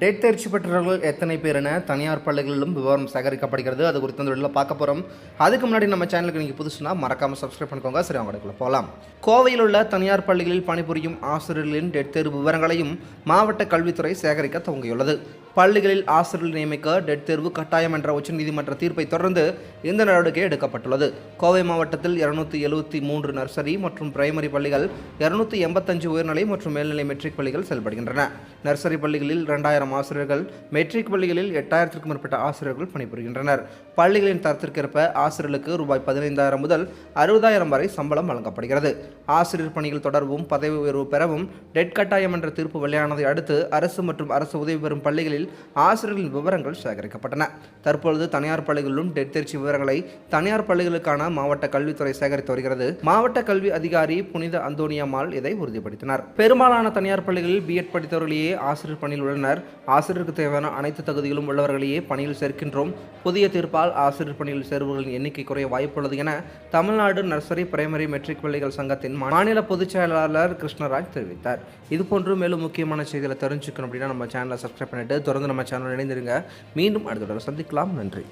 Dead தேர்ச்சி பெற்றவர்கள் எத்தனை பேர் என தனியார் பள்ளிகளிலும் விவரம் சேகரிக்கப்படுகிறது. அது குறித்து அந்த வீடியோவில் பார்க்க போகிறோம் அதுக்கு முன்னாடி நம்ம சேனலுக்கு நீங்கள் புதுசுனா மறக்காமல் சப்ஸ்கிரைப் பண்ணிக்கோங்க. சரி அவங்களுக்குள்ள போகலாம் கோவையில் உள்ள தனியார் பள்ளிகளில் பணிபுரியும் ஆசிரியர்களின் டெட் தேர்வு விவரங்களையும் மாவட்ட கல்வித்துறை சேகரிக்க துவங்கியுள்ளது. பள்ளிகளில் ஆசிரியர்கள் நியமிக்க டெட் தேர்வு கட்டாயம் என்ற உச்சநீதிமன்ற தீர்ப்பை தொடர்ந்து இந்த நடவடிக்கை எடுக்கப்பட்டுள்ளது. கோவை மாவட்டத்தில் இருநூத்தி எழுபத்தி மூன்று நர்சரி மற்றும் பிரைமரி பள்ளிகள் இருநூத்தி எண்பத்தஞ்சு உயர்நிலை மற்றும் மேல்நிலை மெட்ரிக் பள்ளிகள் செயல்படுகின்றன. நர்சரி பள்ளிகளில் இரண்டாயிரம் ஆசிரியர்கள் மெட்ரிக் பள்ளிகளில் எட்டாயிரத்திற்கும் மேற்பட்ட ஆசிரியர்கள் பணிபுரிகின்றனர். பள்ளிகளின் தரத்திற்கேற்ப ஆசிரியர்களுக்கு ரூபாய் பதினைந்தாயிரம் முதல் அறுபதாயிரம் வரை சம்பளம் வழங்கப்படுகிறது. ஆசிரியர் பணிகள் தொடர்பும் பதவி உயர்வு பெறவும் டெட் கட்டாயம் என்ற தீர்ப்பு வெளியானதை அடுத்து அரசு மற்றும் அரசு உதவி பெறும் பள்ளிகளில் ஆசிரியர்களின் விவரங்கள் சேகரிக்கப்பட்டன. தற்பொழுது தனியார் பள்ளிகளிலும் டெட் தேர்ச்சி விவரங்களை தனியார் பள்ளிகளுக்கான மாவட்ட கல்வித்துறை சேகரித்து வருகிறது. மாவட்ட கல்வி அதிகாரி புனித அந்தோனியம்மாள் இதை உறுதிப்படுத்தினார். பெரும்பாலான தனியார் பள்ளிகளில் பிஎட் படித்தவர்களையே ஆசிரியர் பணியில் உள்ளனர். ஆசிரியருக்கு தேவையான அனைத்து தகுதிகளும் உள்ளவர்களையே பணியில் சேர்க்கின்றோம். புதிய தீர்ப்பால் ஆசிரியர் பணியில் சேர்வுகளின் எண்ணிக்கை குறைய வாய்ப்புள்ளது என தமிழ்நாடு நர்சரி பிரைமரி மெட்ரிக் பள்ளிகள் சங்கத்தின் மாநில பொதுச் செயலாளர் கிருஷ்ணராஜ் தெரிவித்தார். இதுபோன்று மேலும் முக்கியமான செய்திகளை தெரிஞ்சுக்கணும் அப்படின்னா நம்ம சேனலை சப்ஸ்கிரைப் பண்ணிட்டு தொடர்ந்து நம்ம சேனல் இணைந்திருங்க. மீண்டும் அடுத்த சந்திக்கலாம். நன்றி.